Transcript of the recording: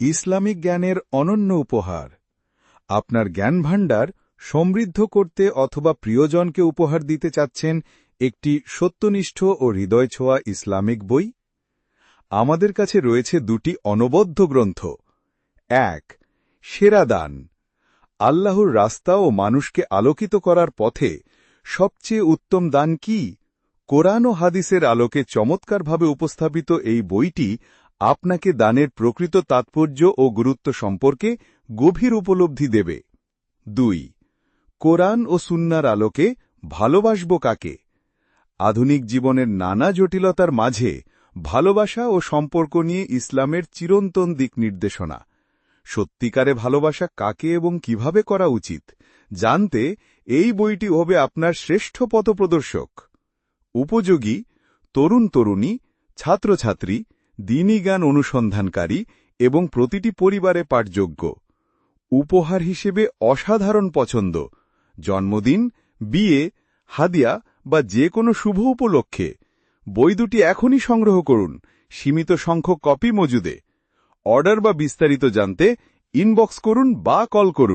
Islamic জ্ঞানের অনন্য উপহার। আপনার জ্ঞান ভাণ্ডার সমৃদ্ধ করতে অথবা প্রিয়জনকে উপহার দিতে চাচ্ছেন একটি সত্যনিষ্ঠ ও হৃদয় ছোঁয়া ইসলামিক বই? আমাদের কাছে রয়েছে দুটি অনবদ্য গ্রন্থ। এক, সেরা দান। আল্লাহর রাস্তা ও মানুষকে আলোকিত করার পথে সবচেয়ে উত্তম দান কি? কোরআন ও হাদিসের আলোকে চমৎকারভাবে উপস্থাপিত এই বইটি আপনাকে দানের প্রকৃত তাৎপর্য ও গুরুত্ব সম্পর্কে গভীর উপলব্ধি দেবে। দুই, কোরআন ও সুন্নার আলোকে ভালোবাসব কাকে? আধুনিক জীবনের নানা জটিলতার মাঝে ভালোবাসা ও সম্পর্ক নিয়ে ইসলামের চিরন্তন দিক নির্দেশনা। সত্যিকারে ভালোবাসা কাকে এবং কীভাবে করা উচিত, জানতে এই বইটি হবে আপনার শ্রেষ্ঠ পথপ্রদর্শক। উপযোগী, তরুণ তরুণী, ছাত্রছাত্রী দিনী জ্ঞান অনুসন্ধানকারী এবং প্রতিটি পরিবারে পাঠযোগ্য। উপহার হিসেবে অসাধারণ পছন্দ। জন্মদিন, বিয়ে, হাদিয়া বা যে কোনো শুভ উপলক্ষে। বই দুটি এখনই সংগ্রহ করুন। সীমিত সংখ্যক কপি মজুদে। অর্ডার বা বিস্তারিত জানতে ইনবক্স করুন বা কল করুন।